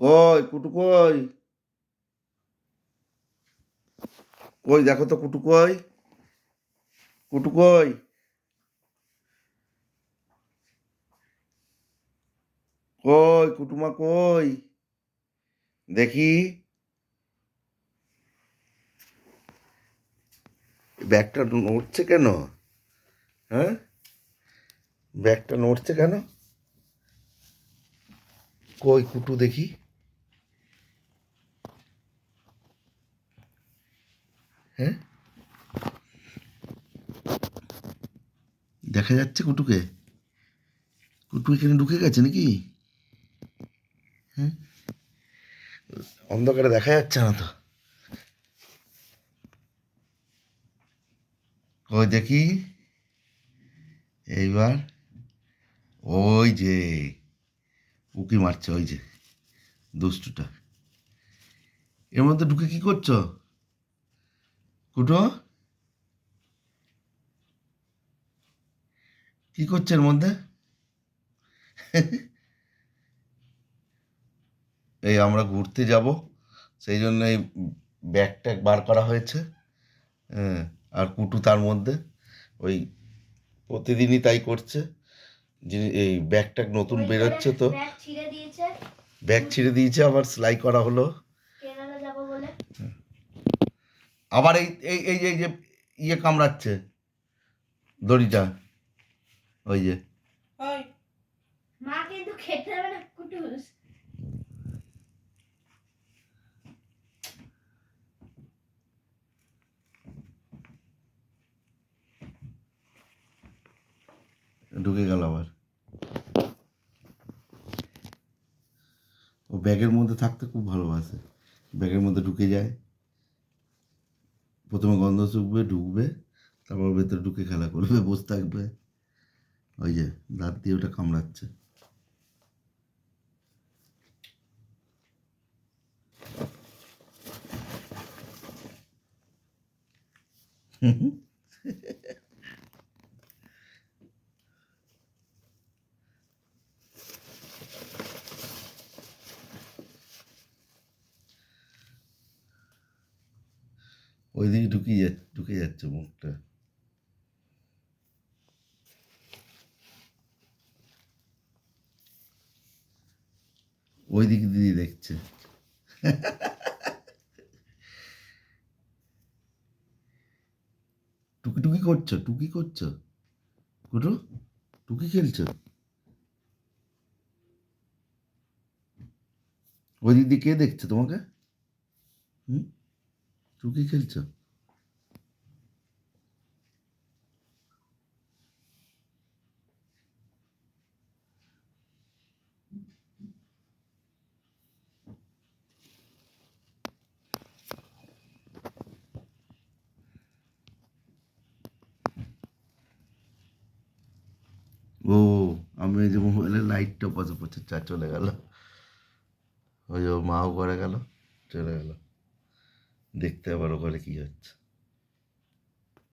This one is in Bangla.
কই? কুটু কই? কই দেখো তো কুটু কই? কুটু কই? কই কুটুমা কই? দেখি। ব্যাগটা নড়ছে কেন? হ্যাঁ? ব্যাগটা নড়ছে কেন? কই কুটু দেখি। হ্যাঁ? দেখা যাচ্ছে কুটুকে? কুটু এখানে ঢুকে গেছে নাকি? হ্যাঁ? অন্ধকারে দেখা যাচ্ছে না তো। কই দেখি? এইবার। ওই যে। উকি মারছে, ওই যে, দুষ্টুটা। এর মধ্যে ঢুকে কি করছ? কুটো? কি করছে এর মধ্যে? এই আমরা ঘুরতে যাব, সেই জন্য এই ব্যাগ ট্যাগ বার করা হয়েছে হ্যাঁ আর কুটু তার মধ্যে, ওই প্রতিদিনই তাই করছে। যিনি এই ব্যাগটা নতুন বেরোচ্ছে তো। ব্যাগ ছিঁড়ে দিয়েছে। ব্যাগ ছিঁড়ে দিয়েছে আবার সেলাই করা হলো। কেনাডা যাব বলে। আবার এই এই এই এই যে ইয়ে কামড়াচ্ছে দড়িটা ওই যে। মা কিন্তু খেতে হবে না কুটুস। ঢুকে গেল আবার। ও ব্যাগের মধ্যে থাকতে খুব ভালোবাসে। ব্যাগের মধ্যে ঢুকে যায়। প্রথমে গন্ধ শুকবে ঢুকবে, তারপর ভেতরে ঢুকে খেলা করবে, বসে থাকবে। ওই যে দাঁত দিয়ে ওটা কামড়াচ্ছে। ওইদিকে ঢুকে যাচ্ছে ঢুকে যাচ্ছে মুখটা। ওই দিক দিদি দেখছে। টুকি টুকি করছ টুকি করছ? কুটু টুকি খেলছো? ওই দিক দিদি কে দেখছে তোমাকে? হুম? টুকি খেলছো? ও, আমি এই যে মোবাইলের লাইটটা পচে পচে চা চলে গেল। ওই যে মাও করে গেল, চলে গেল। দেখতে আবার ওখানে কি হচ্ছে